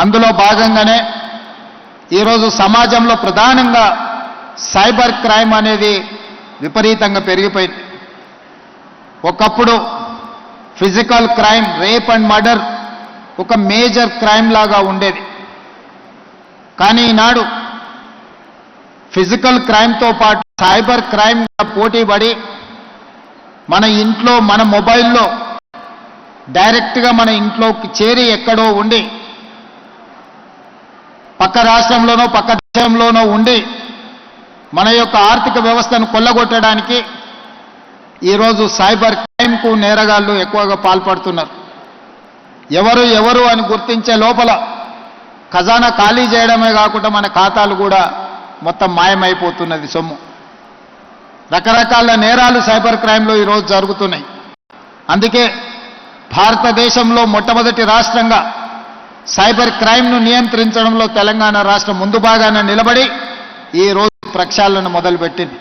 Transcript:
అందులో భాగంగానే ఈరోజు సమాజంలో ప్రధానంగా సైబర్ క్రైమ్ అనేది విపరీతంగా పెరిగిపోయింది. ఒకప్పుడు physical crime rape and murder ఒక మేజర్ క్రైమ్ లాగా ఉండేది. కానీ ఈనాడు ఫిజికల్ క్రైమ్తో పాటు సైబర్ క్రైమ్ పోటీపడి మన ఇంట్లో మన మొబైల్లో డైరెక్ట్గా మన ఇంట్లోకి చేరి ఎక్కడో ఉండి పక్క రాష్ట్రంలోనో పక్క దేశంలోనో ఉండి మన యొక్క ఆర్థిక వ్యవస్థను కొల్లగొట్టడానికి ఈరోజు సైబర్ క్రైమ్కు నేరగాళ్ళు ఎక్కువగా పాల్పడుతున్నారు. ఎవరు ఎవరు అని గుర్తించే లోపల ఖజానా ఖాళీ చేయడమే కాకుండా మన ఖాతాలు కూడా మొత్తం మాయమైపోతున్నది సొమ్ము. రకరకాల నేరాలు సైబర్ క్రైమ్లో ఈరోజు జరుగుతున్నాయి. అందుకే భారతదేశంలో మొట్టమొదటి రాష్ట్రంగా సైబర్ క్రైమ్ను నియంత్రించడంలో తెలంగాణ రాష్ట్రం ముందు భాగాన నిలబడి ఈ రోజు ప్రక్షాళన మొదలుపెట్టింది.